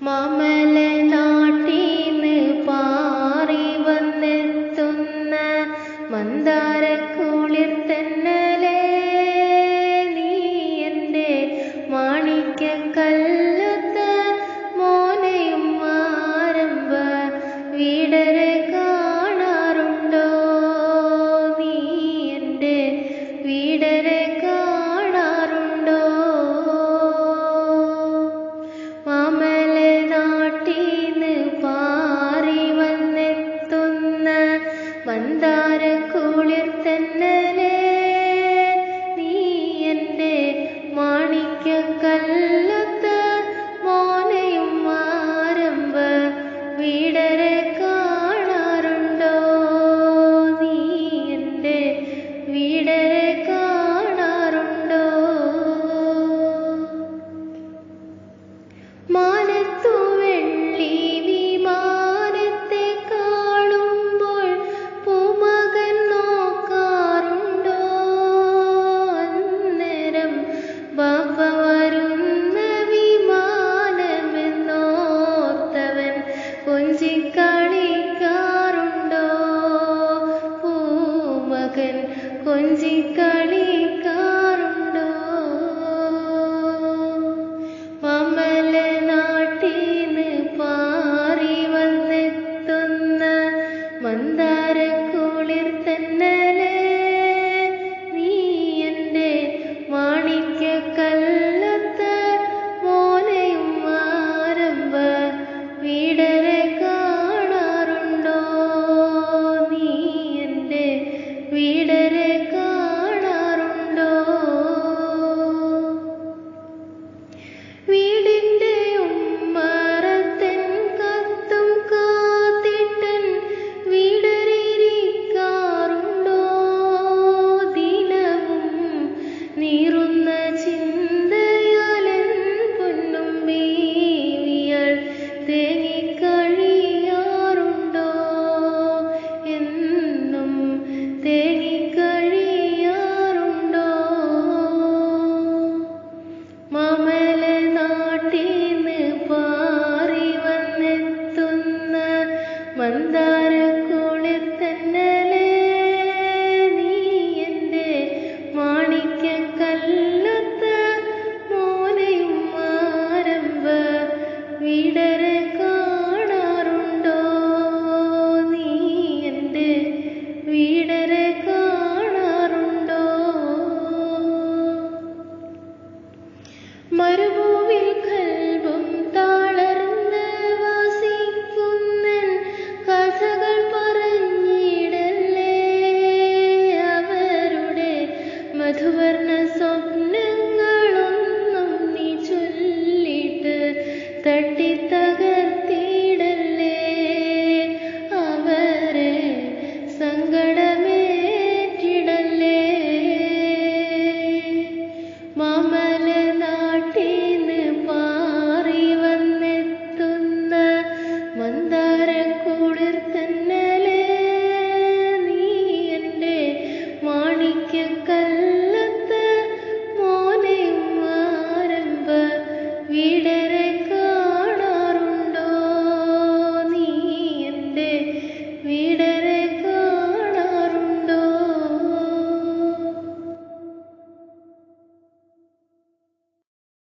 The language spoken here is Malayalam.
മമല മന്ദാര കുളിർത്തൻ കുളിർത്തന്നലേ மகன் கொஞ்சி களி விட